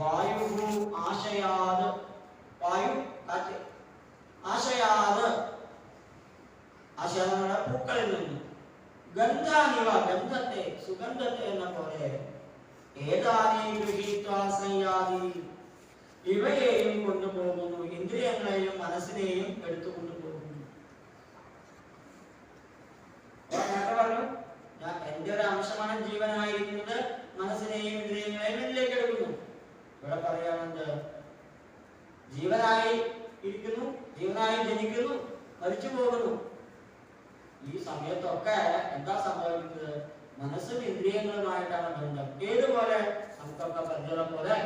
വായു ആശയാത് വായു കാറ്റ് ആശയാത് ആശയാതെ പൂക്കളിൽ നിന്ന് ഗന്ധാനിവ ഗന്ധത്തെ സുഗന്ധത്തെ എന്ന പോലെ ഏതാനീ ഗൃഹീത്വാസയ്യാതി ഇവയെയും കൊണ്ടുപോകുന്നു ഇന്ദ്രിയങ്ങളെയും മനസ്സിനെയും എടുത്തു കൊണ്ടുപോകുന്നു പറഞ്ഞു ഞാൻ എന്റെ ഒരു അംശമാണ് ജീവനായിരിക്കുന്നത് മനസ്സിനെയും ഇന്ദ്രിയങ്ങളെയും എന്നിലേക്ക് എടുക്കുന്നു ഇവിടെ പറയാണെന്ത് ജീവനായി ഇരിക്കുന്നു ജീവനായി ജനിക്കുന്നു മരിച്ചു പോകുന്നു ഈ സമയത്തൊക്കെ എന്താ സംഭവിക്കുന്നത്? മനസ്സും ഇന്ദ്രിയങ്ങളുമായിട്ടാണ് ബന്ധം. ഏതുപോലെ? നമുക്കൊക്കെ പരിചയം പോലെ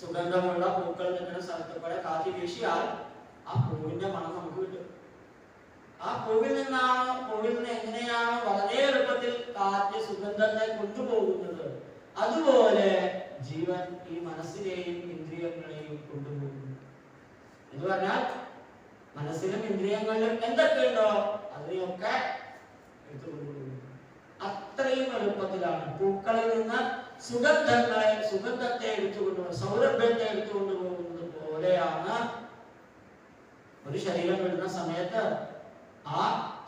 സുഗന്ധമുള്ള പൂക്കൾ നിൽക്കുന്ന സ്ഥലത്ത് കൂടെ കാറ്റ് വീശിയാൽ ആ പൂവിന്റെ മണം നമുക്ക് കിട്ടും. ആ പൂവിൽ നിന്നാണ് പൂവിൽ നിന്ന് എങ്ങനെയാണ് വളരെ എളുപ്പത്തിൽ കാറ്റ് സുഗന്ധത്തെ കൊണ്ടുപോകുന്നത്. അതുപോലെ ജീവൻ ഈ മനസ്സിനെയും ഇന്ദ്രിയങ്ങളെയും കൊണ്ടുപോകുന്നു. എന്ന് പറഞ്ഞാൽ മനസ്സിലും ഇന്ദ്രിയങ്ങളിലും എന്തൊക്കെയുണ്ടോ അതിനെയൊക്കെ എടുത്തുകൊണ്ടുപോകുന്നു അത്രയും എളുപ്പത്തിലാണ് പൂക്കളിൽ നിന്ന് സുഗന്ധങ്ങളെ സുഗന്ധത്തെ എടുത്തുകൊണ്ടുപോകുന്നത് സൗരഭ്യത്തെ എടുത്തുകൊണ്ടുപോകുന്നത് പോലെയാണ് ഒരു ശരീരം വിടുന്ന സമയത്ത് ആ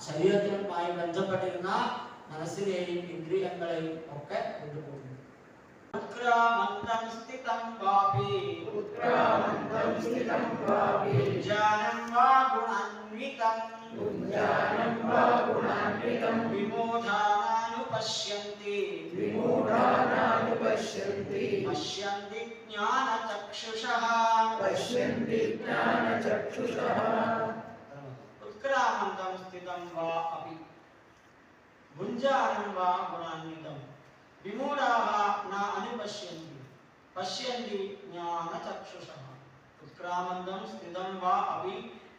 ശരീരത്തിനുമായി ബന്ധപ്പെട്ടിരുന്ന മനസ്സിനെയും ഇന്ദ്രിയങ്ങളെയും ഒക്കെ കൊണ്ടുപോകുന്നു उग्रमन्त्रं स्थितं वापि। उग्रमन्त्रं स्थितं वापि ज्ञानं वा गुणान्वितं। ज्ञानं वा गुणान्वितं विमूढानानुपश्यन्ति विमूढानानुपश्यन्ति पश्यन्ति ज्ञानचक्षुषः। पश्यन्ति ज्ञानचक्षुषः उत्क्रामन्तं स्थितं वा अपि। गुञ्जानं वा गुणान्वितम्। വിമൂഢാः ന അനുപശ്യന്തി പശ്യന്തി ജ്ഞാനചക്ഷുഷः ഉത്ക്രാമന്തം സ്ഥിതം വാ അപി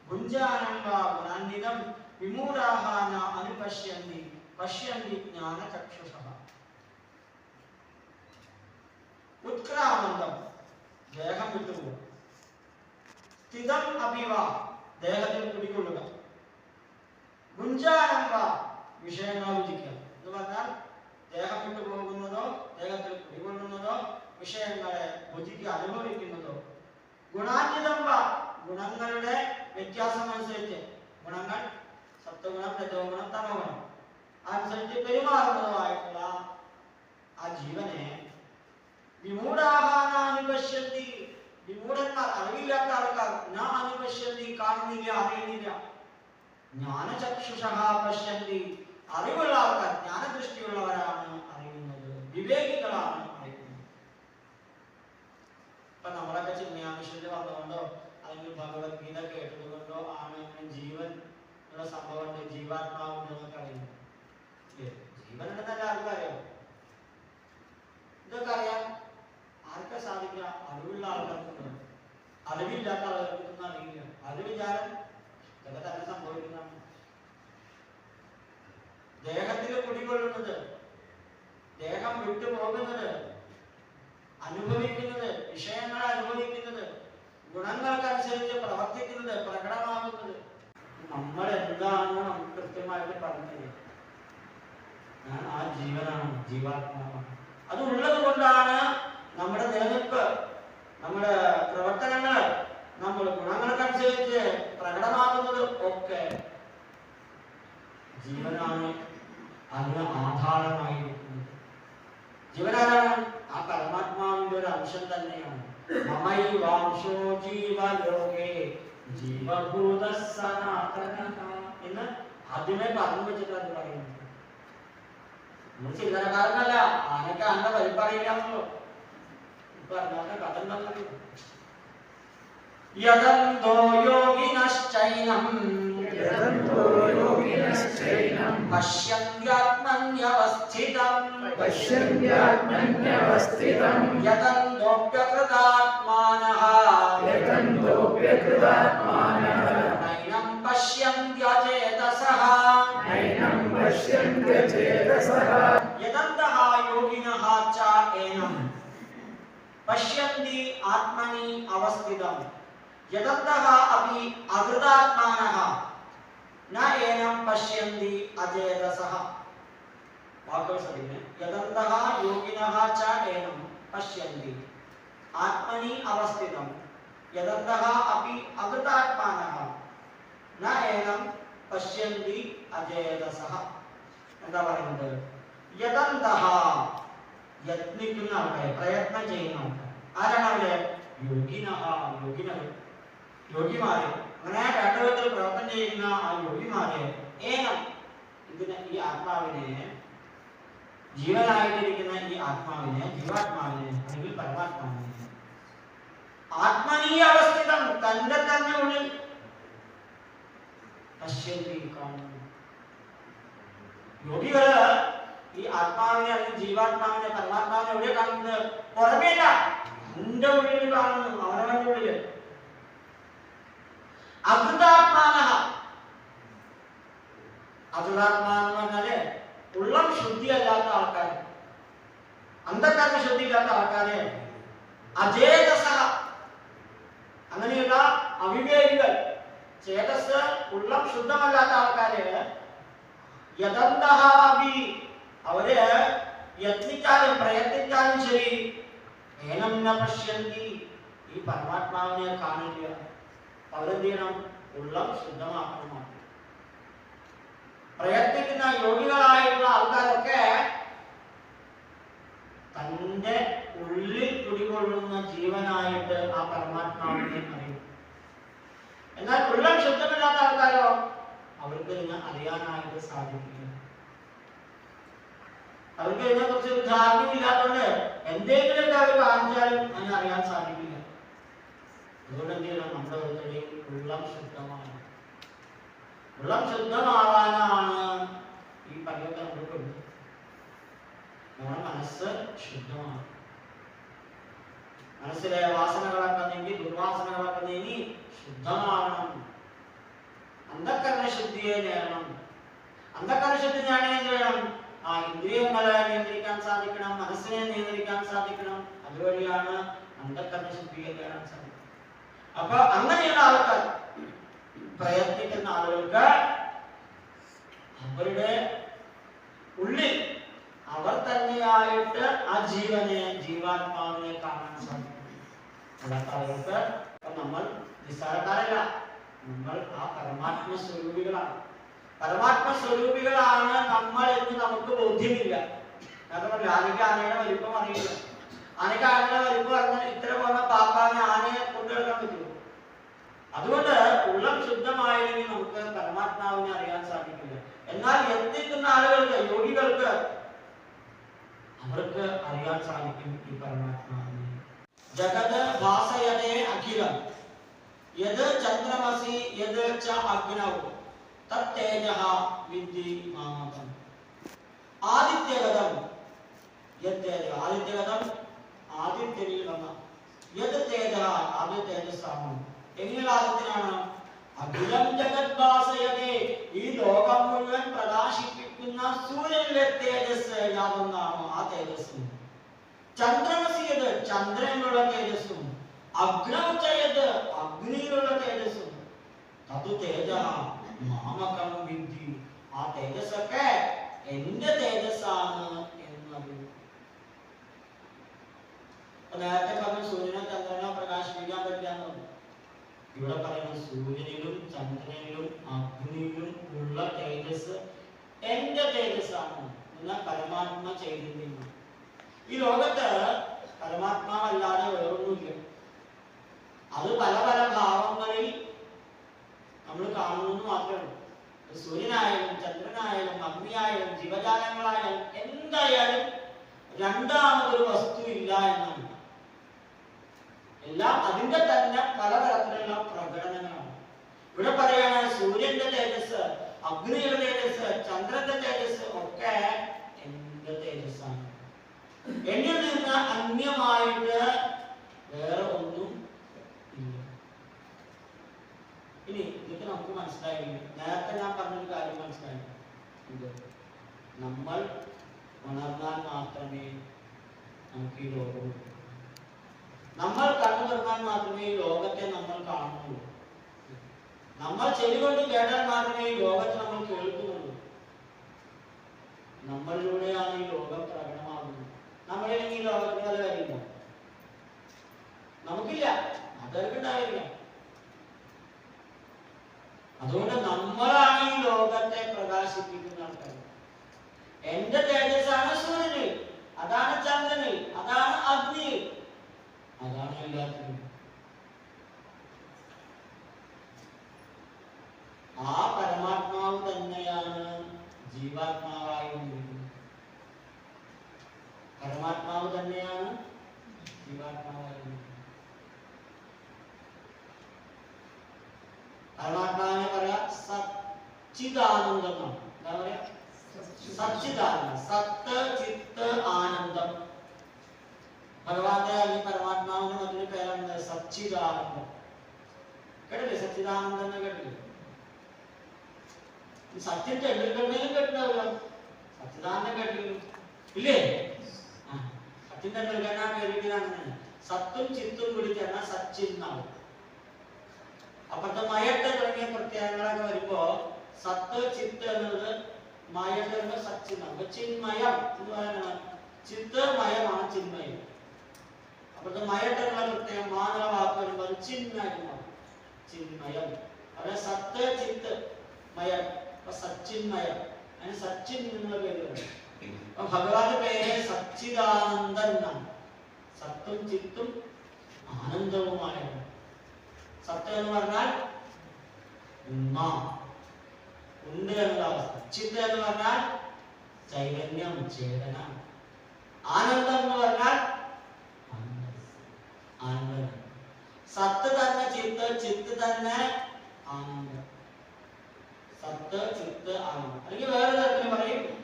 ഭുഞ്ചാനം വാ ഗുണാന്വിതം വിമൂഢാः ന അനുപശ്യന്തി പശ്യന്തി ജ്ഞാനചക്ഷുഷः ഉത്ക്രാമന്തം ദേഹം വിട്ടുപോകും സ്ഥിതം അഭിവ ദേഹത്തിൽ പിടികൊള്ളുക ഗുഞ്ചാനം വ വിഷയങ്ങൾ വിധിക്കുക എന്ന് പറഞ്ഞാൽ ദേഹം വിട്ടു പോകുന്നതോ ദേഹത്തിൽ കുടികൊള്ളുന്നതോ വിഷയങ്ങളെ ഭുജിക്ക് അനുഭവിക്കുന്നതോ. ഗുണാന്വിതം വ ഗുണങ്ങളുടെ വ്യത്യാസം അനുസരിച്ച് ഗുണങ്ങൾ സത്വഗുണം രജോഗുണം തമോഗുണം. അനുസരിച്ച് പെരുമാറുന്നതുമായിട്ടുള്ള ആ ജീവനെ വിമൂഢാഹാനുപശ്യന്തി വിമൂഢന്മാർ അറിവില്ലാത്ത ആൾക്കാർ ന അനുപശ്യന്തി കാണുന്നില്ല അറിയുന്നില്ല. ജ്ഞാനചക്ഷുഷ പശ്യന്തി. അറിവുള്ള വിചാരം ഇതൊക്കെ തന്നെ സംഭവിക്കുന്നതാണ് ദേഹത്തിൽ കുടികൊള്ളുന്നത് ദേഹം വിട്ടുപോകുന്നത് അനുഭവിക്കുന്നത് വിഷയങ്ങളെ അനുഭവിക്കുന്നത് ഗുണങ്ങൾക്കനുസരിച്ച് പ്രവർത്തിക്കുന്നത് പ്രകടമാകുന്നത്. നമ്മൾ എന്താണെന്ന് നമുക്ക് കൃത്യമായിട്ട് പറഞ്ഞു ഞാൻ ആ ജീവനാണ് ജീവാത്മാവാണ്. അത് ഉള്ളത് കൊണ്ടാണ് നമ്മുടെ നിലനിൽപ്പ് നമ്മുടെ പ്രവർത്തനങ്ങൾ നമ്മൾ ഗുണങ്ങൾക്കനുസരിച്ച് പ്രകടമാകുന്നത് ഒക്കെ ജീവനാണ് അതിന് ആധാരമായിരിക്കുന്നത് ജീവനാരാണ്? ആ പരമാത്മാവിന്റെ ഒരു അംശം തന്നെയാണ്. മമൈ വാംശോ ജീവലോകേ ജീവഭൂത സനാതന എന്ന് ആദ്യമേ പറഞ്ഞു വെച്ചിട്ടാണ് പറയുന്നത് നമ്മൾ ചില്ലറക്കാരനല്ല ആനക്ക് അന്ന വലിപ്പറിയില്ലാന്നല്ലോ ഇപ്പൊ അല്ലാത്ത കഥ എന്താണെന്നറിയോ? यदन्तो योगिनश्चैनम्। यदन्तो योगिनश्चैनम्। पश्यन्त्यात्मन्यवस्थितम्। पश्यन्त्यात्मन्यवस्थितम्। यतन्तोऽप्यकृतात्मानः यतन्तोऽप्यकृतात्मानः नैनम् पश्यन्त्यचेतसः। नैनम् पश्यन्त्यचेतसः। यदन्तः योगिनः च एनम्। पश्यन्ति आत्मनि अवस्थितम्। യദന്തഃ അപി അകൃതാത്മാനഃ ന ഏനം പശ്യന്തി അചേതസഃ വാക്കുകൾ ശ്രദ്ധിക്കണേ യദന്തഃ യോഗിനഃ ച ഏനം പശ്യന്തി ആ ആത്മനി അവസ്ഥിതം യതന്തഃ അപി അകൃതാത്മാനഃ ന ഏനം പശ്യന്തി അജേതസഃ എന്താ പറയുന്നത്? യതന്തഃ യത്നിക്കുന്ന ആൾക്കാരെ പ്രയത്നം ചെയ്യുന്ന ആൾക്കാർ ആരാണ് അവർ യോഗിനഃ യോഗിനകൾ യോഗിമാര് അങ്ങനെ രണ്ടുവിധത്തിൽ പ്രവർത്തനം ചെയ്യുന്ന ആ യോഗിമാര് ഏനം ഇതിനെ ഈ ആത്മാവിനെ. ജീവനായിട്ടിരിക്കുന്ന ഈ ആത്മാവിനെ ജീവാത്മാവിനെ അല്ലെങ്കിൽ പരമാത്മാവിനെ. ആത്മനീയ അവസ്ഥിതം തന്റെ തന്നെ ഉള്ളിൽ പശ്യന്തി കാണുന്നു യോഗികൾ ഈ ആത്മാവിനെ അല്ലെങ്കിൽ ജീവാത്മാവിനെ പരമാത്മാവിനെ എവിടെ കാണുന്നത്? പുറമേല എന്റെ ഉള്ളിൽ കാണുന്നു. അവനവന്റെ ഉള്ളിൽ. ശുദ്ധിയില്ലാത്ത അചേതസ അങ്ങനെയുള്ള അവിവേകികൾ. ചേതസ് ഉള്ളം ശുദ്ധമല്ലാത്ത ആൾക്കാര്. യഥന്തഹാബി അവർ യത്നിച്ചാലും പ്രയത്നിച്ചാലും ശരി. പശ്യന്തി. ഈ പരമാത്മാവിനെ കാണില്ല അവരെന്ത് ചെയ്യണം ഉള്ളം ശുദ്ധമാക്കണം. പ്രയത്നിക്കുന്ന യോഗികളായുള്ള ആൾക്കാരൊക്കെ തന്റെ ഉള്ളിൽ കുടികൊള്ളുന്ന ജീവനായിട്ട് ആ പരമാത്മാവിനെ അറിയും. എന്നാൽ ഉള്ളം ശുദ്ധമില്ലാത്ത ആൾക്കാരോ? അവർക്ക് ഇതിനെ അറിയാനായിട്ട് സാധിക്കില്ല. അവർക്ക് ഇതിനെ കുറിച്ച് ധാരണയില്ലാത്തതുകൊണ്ട് എന്തെങ്കിലുമൊക്കെ അവർ കാണിച്ചാലും അതിനെ അറിയാൻ സാധിക്കില്ല. അതുകൊണ്ട് എന്ത് ചെയ്യണം? നമ്മുടെ ഓരോരുത്തരുടെയും ഉള്ളം ശുദ്ധമാണ് ഉള്ളം ശുദ്ധമാവാനാണ് ഈ പരിവർത്തനം നമ്മൾക്കുണ്ട് നമ്മുടെ മനസ്സ് ശുദ്ധമാണ്. മനസ്സിലെ വാസനകളൊക്കെ നീങ്ങി ദുർവാസനകളൊക്കെ നീങ്ങി ശുദ്ധമാകണം. അന്ധക്കരണ ശുദ്ധിയെ നേടണം. അന്ധക്കരണ ശുദ്ധി നേടാൻ എന്ത് ആ ഇന്ദ്രിയങ്ങളെ നിയന്ത്രിക്കാൻ സാധിക്കണം മനസ്സിനെ നിയന്ത്രിക്കാൻ സാധിക്കണം. അതുവഴിയാണ് അന്ധക്കരണ ശുദ്ധിയെ നേടാൻ സാധിക്കുന്നത്. അപ്പൊ അങ്ങനെയുള്ള ആൾക്കാർ പ്രയത്നിക്കുന്ന ആളുകൾക്ക് അവരുടെ ഉള്ളിൽ അവർ തന്നെയായിട്ട് ആ ജീവനെ ജീവാത്മാവിനെ കാണാൻ സാധിക്കും. നമ്മൾ നിസ്സാരക്കാരല്ല. നമ്മൾ ആ പരമാത്മ സ്വരൂപികളാണ്. പരമാത്മ സ്വരൂപികളാണ് നമ്മൾ എന്ന് നമുക്ക് ബോധ്യമില്ല. കാരണം ആനയ്ക്ക് ആനയുടെ വലിപ്പം അറിയില്ല. ആനയ്ക്ക് ആനയുടെ വലിപ്പം അറിഞ്ഞാൽ ഇത്ര പോകുന്ന പാപ്പാനെ ആനയെ കൊണ്ടുവരാൻ പറ്റുമോ? അതുകൊണ്ട് ഉള്ളം ശുദ്ധമായില്ലെങ്കിൽ നമുക്ക് പരമാത്മാവിനെ അറിയാൻ സാധിക്കില്ല. എന്നാൽ എത്തിക്കുന്ന ആളുകൾക്ക് യോഗികൾക്ക് അവർക്ക് അറിയാൻ സാധിക്കും ഈ പരമാത്മാവിനെ. ജഗത് ഭാസയതേ അഖിലം. യത് ചന്ദ്രമസി യത് ച അഗ്നൗ. തത്തേജഃ വിദ്ധി മാമകം ആദിത്യഗതം. യത് തേജ ആദിത്യഗതം ആദിത്യനിൽ വന്ന. യത് തേജ ആദ്യ തേജസ്സാണ്. എങ്ങനെയുള്ള ആദിത്യനാണ് അഖിലം ജഗത് ഭാസയതേ ഈ ലോകം മുഴുവൻ പ്രകാശിപ്പിക്കുന്ന സൂര്യനിലെ തേജസ് യാതൊന്നാണോ? ആ തേജസ് ചന്ദ്രമസിയത് ചന്ദ്രനുള്ള തേജസ്സും അഗ്നൗചയത് അഗ്നിയിലുള്ള തേജസ്സും. തതു തേജ മാമകം വിദ്ധി. ആ തേജസ്സൊക്കെ എന്റെ തേജസ്സാണ് നേരത്തെ പറഞ്ഞ സൂര്യനെ ചന്ദ്രനെ പ്രകാശിപ്പിക്കാൻ പറ്റില്ല ഇവിടെ പറയുന്ന സൂര്യനിലും ചന്ദ്രനിലും അഗ്നിയിലും ഉള്ള തേജസ് എന്റെ തേജസ്സാണ്. എന്ന പരമാത്മ ചൈതന്യമാണ്. ഈ ലോകത്ത് പരമാത്മാവല്ലാതെ വേറൊന്നുമില്ല. അത് പല പല ഭാവങ്ങളിൽ നമ്മൾ കാണുന്നു മാത്രമേ സൂര്യനായാലും ചന്ദ്രനായാലും അഗ്നിയായാലും ജീവജാലങ്ങളായാലും എന്തായാലും രണ്ടാമതൊരു വസ്തു ഇല്ല എന്നാണ്. എല്ലാം അതിന്റെ തന്നെ പല തരത്തിലുള്ള പ്രകടനങ്ങളാണ്. ഇവിടെ പറയാണ് സൂര്യന്റെ തേജസ് അഗ്നിയുടെ തേജസ് ചന്ദ്രന്റെ തേജസ് ഒക്കെ എന്റെ തേജസ്സാണ്. എന്നിൽ നിന്ന് അന്യമായിട്ട് വേറെ ഒന്നും ഇനി ഇതൊക്കെ നമുക്ക് മനസ്സിലായി നേരത്തെ ഞാൻ പറഞ്ഞൊരു കാര്യം മനസ്സിലായി. നമ്മൾ ഉണർന്നാൽ മാത്രമേ നമുക്ക് ഈ ലോകം നമ്മൾ കണ്ണു മാത്രമേ ലോകത്തെ നമ്മൾ കാണുന്നുള്ളൂ. നമ്മൾ ചെവി കേട്ടാൽ മാത്രമേ ഈ ലോകത്തെ നമ്മൾ കേൾക്കുന്നുള്ളൂ. നമ്മളിലൂടെയാണ് ഈ ലോകം പ്രകടമാകുന്നത് വല്ല കാര്യമില്ല നമുക്കില്ല. അതവർക്ക് ഉണ്ടാവില്ല അതുകൊണ്ട് നമ്മളാണ് ഈ ലോകത്തെ പ്രകാശിപ്പിക്കുന്ന ആൾക്കാർ. എന്റെ തേജസ്സാണ് സൂര്യന്. അതാണ് ചന്ദ്രന്. അതാണ് അഗ്നി. അതാണ് എല്ലാത്തിനും. ആ പരമാത്മാവ് തന്നെയാണ് ജീവാത്മാവായി പരമാത്മാവ് തന്നെയാണ് ജീവാത്മാവായി വന്നിരിക്കുന്നത് പരമാത്മാവിനെ പറയാ സച്ചിദാനന്ദം എന്നാണ് എന്താ പറയാ സച്ചിദാനന്ദം സത്ത് ചിത്ത് ആനന്ദം ഭഗവാന്റെ അല്ലെങ്കിൽ പരമാത്മാവിന്റെ മറ്റൊരു പേരാണ് സച്ചിദാനന്ദം കേട്ടില്ലേ സച്ചിദാനന്ദം എന്ന് കേട്ടില്ലേ ഈ സച്ചിൻ ടെണ്ടുൽക്കറിനെയും കേട്ടിട്ടുണ്ടാവില്ല സച്ചിദാനന്ദം കേട്ടില്ല ഇല്ലേ ആ, സച്ചിൻ ടെണ്ടുൽക്കറിനെ ആ പേരിട്ടാണ് സത്തും ചിത്തും സച്ചിൻ എന്നാവും അപ്പോഴത്തെ മയട്ട് തുടങ്ങിയ പ്രത്യേകങ്ങളൊക്കെ വരുമ്പോ സത്ത് ചിത്ത് എന്നത് മയട്ട് വരുമ്പോ സച്ചിന്നാണ് ചിന്മയം എന്ന് പറയുന്നത് ചിത്ത് മയമാണ് ചിന്മയം. അപ്പോഴത്തെ മയട്ടുള്ള പ്രത്യേകം മാനവ വാക്ക് വരുമ്പോൾ അത് ചിന്മയം. അവിടെ സത്ത് ചിത്ത് മയം. അപ്പൊ സച്ചിന്മയം. അതിന് സച്ചിൻ എന്നുള്ള പേര് ഭഗവാന്റെ പേര് സച്ചിദാനന്ദൻ എന്നാണ്. സത്തും ചിത്തും ആനന്ദവുമായ സത്യം എന്ന് പറഞ്ഞാൽ ഉമ്മ. ഉണ്ട് എന്നുള്ള അവസ്ഥ. ചിത്ത് എന്ന് പറഞ്ഞാൽ ചൈതന്യം ചേതന. ആനന്ദം എന്ന് പറഞ്ഞാൽ ആനന്ദം. സത്ത് തന്നെ ചിത്ത് ചിത്ത് തന്നെ ആനന്ദം. സത്ത് ചിത്ത് ആനന്ദം. അല്ലെങ്കിൽ വേറെ തരത്തിൽ പറയും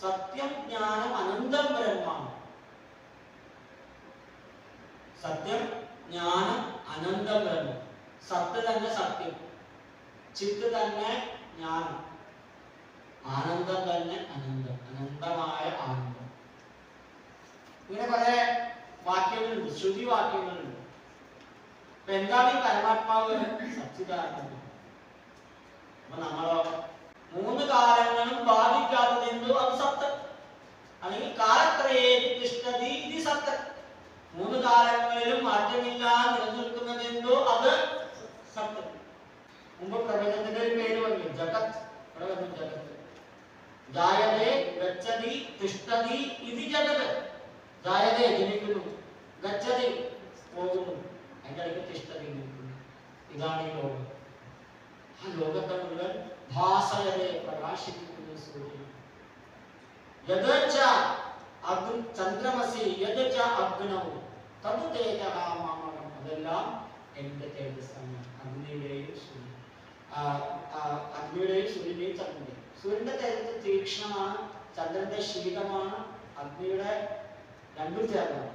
സത്യം ജ്ഞാനം അനന്തം ബ്രഹ്മാണ് സത്യം ജ്ഞാനം അനന്തം ബ്രഹ്മം സത്ത് തന്നെ സത്യം. ചിത്ത് തന്നെ ജ്ഞാനം. ആനന്ദം തന്നെ അനന്തം. അനന്തമായ ആനന്ദം. ഇങ്ങനെ പല വാക്യങ്ങളുണ്ട്. ശ്രുതി വാക്യങ്ങളുണ്ട്. അപ്പൊ എന്താണ് ഈ പരമാത്മാവ്? സച്ചിദാനന്ദം. അപ്പൊ നമ്മളോ മൂന്ന് കാലങ്ങളും ബാധിക്കാത്തതെന്തോ അത് സത്ത് അല്ലെങ്കിൽ കാലത്രയേ തിഷ്ഠതി ഇത് സത്ത് മൂന്ന് കാലങ്ങളിലും മാറ്റമില്ലാതെ നിലനിൽക്കുന്നതെന്തോ അത് സത്ത് മുമ്പ് പ്രപഞ്ചത്തിന്റെ ഒരു പേര് പറഞ്ഞു ജഗത്. പറഞ്ഞു ജഗത്. ജായതേ ഗച്ഛതി തിഷ്ഠതി ഇത് ജഗത്. ജായതേ ജനിക്കുന്നു ഗച്ഛതി പോകുന്നു. അതിന്റെ ഇടയ്ക്ക് നിൽക്കുന്നു ഇതാണ് ഈ ലോകം. ആ ലോകത്തെ മുഴുവൻ ഭാസകരെ പ്രകാശിപ്പിക്കുന്നു സൂര്യൻ യഥച്ച അഗ്നി ചന്ദ്രമസി യഥച്ച അഗ്നവും തത് തേജമാമകം അതെല്ലാം എന്റെ തേജസ്സാണ്. അഗ്നിയുടെയും സൂര്യൻ. അഗ്നിയുടെയും സൂര്യന്റെയും ചന്ദ്രന്റെയും സൂര്യന്റെ തേജസ് തീക്ഷ്ണമാണ് ചന്ദ്രന്റെ ശീതമാണ് അഗ്നിയുടെ രണ്ടും ചേർന്നാണ്.